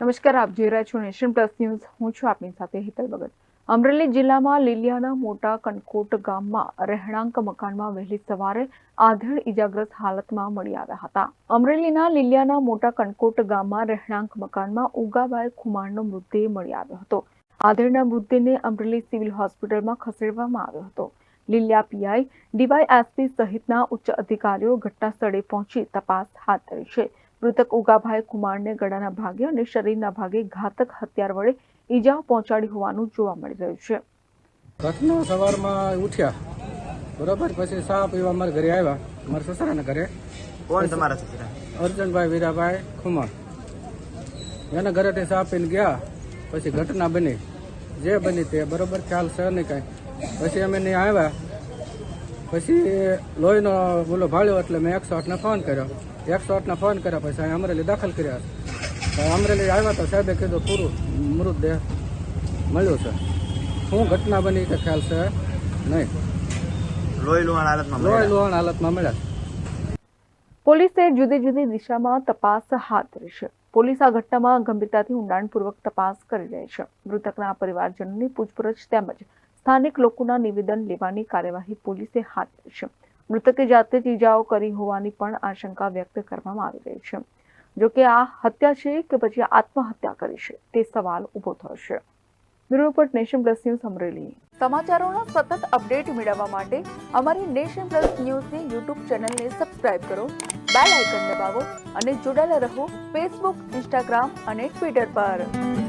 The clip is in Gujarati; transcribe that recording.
નમસ્કાર, આપ જોઈ રહ્યા છો નેશન પ્લસ ન્યૂઝ. હું છું આપની સાથે હિતલ ભગત. અમરેલી જિલ્લામાં લીલિયાના મોટા કનકોટ ગામમાં રહેણાંક મકાનમાં વહેલી સવારે આધેડ ઇજાગ્રસ્ત હાલતમાં મળી આવ્યા હતા. અમરેલીના લીલિયાના મોટા કનકોટ ગામમાં રહેણાંક મકાનમાં ઉગાબાઈ ખુમાણનો મૃતદેહ મળી આવ્યો હતો. આધેડના મૃતદેહને અમરેલી સિવિલ હોસ્પિટલમાં ખસેડવામાં આવ્યો હતો. લીલિયા પીઆઈ ડીવાયએસપી સહિતના ઉચ્ચ અધિકારીઓ ઘટના સ્થળે પહોંચી તપાસ હાથ ધરી છે. મૃતક ઉગાભાઈ કુમારને ગળાના ભાગે અને શરીરના ભાગે ઘાતક હથિયાર વડે ઈજાઓ પહોંચાડી હોવાનું જોવા મળી રહ્યું છે. ઘટના સવારમાં ઉઠ્યા. બરોબર? પછી સાપ એવા અમારા ઘરે આવ્યા. મારા સસરાના ઘરે. કોણ તમારા સસરા? અર્જુનભાઈ વીરાભાઈ ખુમાર એના ઘરેથી સાપ પીને ગયા. પછી ઘટના બની. જે બની તે બરોબર ખ્યાલ છે નહીં કાંઈ. પછી અમે નહીં આવ્યા. પછી લોહીનો બોલો ભાળ્યો એટલે મેં એકસો આઠને ફોન કર્યો. એકસો આઠને ફોન કર્યા પછી અહીં અમરેલી દાખલ કર્યા તો અમરેલી આવ્યા તો સાહેબે કીધું પૂરું મૃતદેહ મળ્યો છે. શું ઘટના બની કે ખ્યાલ છે નહીં. લોહી લુહાણ હાલતમાં લોહી મળ્યા. હાલતમાં મળ્યા પોલીસે જુદી જુદી દિશામાં તપાસ હાથ ધરી છે. પોલીસ આ ઘટનામાં ગંભીરતાથી ઊંડાણપૂર્વક તપાસ કરી રહી છે. મૃતકના પરિવારજનોની પૂછપરછ તેમજ સ્થાનિક લોકોના નિવેદન લેવાની કાર્યવાહી પોલીસે હાથ ધરી છે. મૃતકે જાતે જ ઈજાઓ કરી હોવાની પણ આશંકા વ્યક્ત કરવામાં આવી રહી છે. જોકે આ હત્યા છે કે પછી આત્મહત્યા કરી છે? તે સવાલ ઊભો થયો છે report Nation Plus News Amreli. સમાચારોના સતત અપડેટ મેળવવા માટે અમારી નેશન પ્લસ ન્યૂઝની યુટ્યુબ ચેનલને સબસ્ક્રાઇબ કરો, બેલ આઇકન દબાવો અને જોડાયેલા રહો ફેસબુક, ઇન્સ્ટાગ્રામ અને ટ્વિટર પર.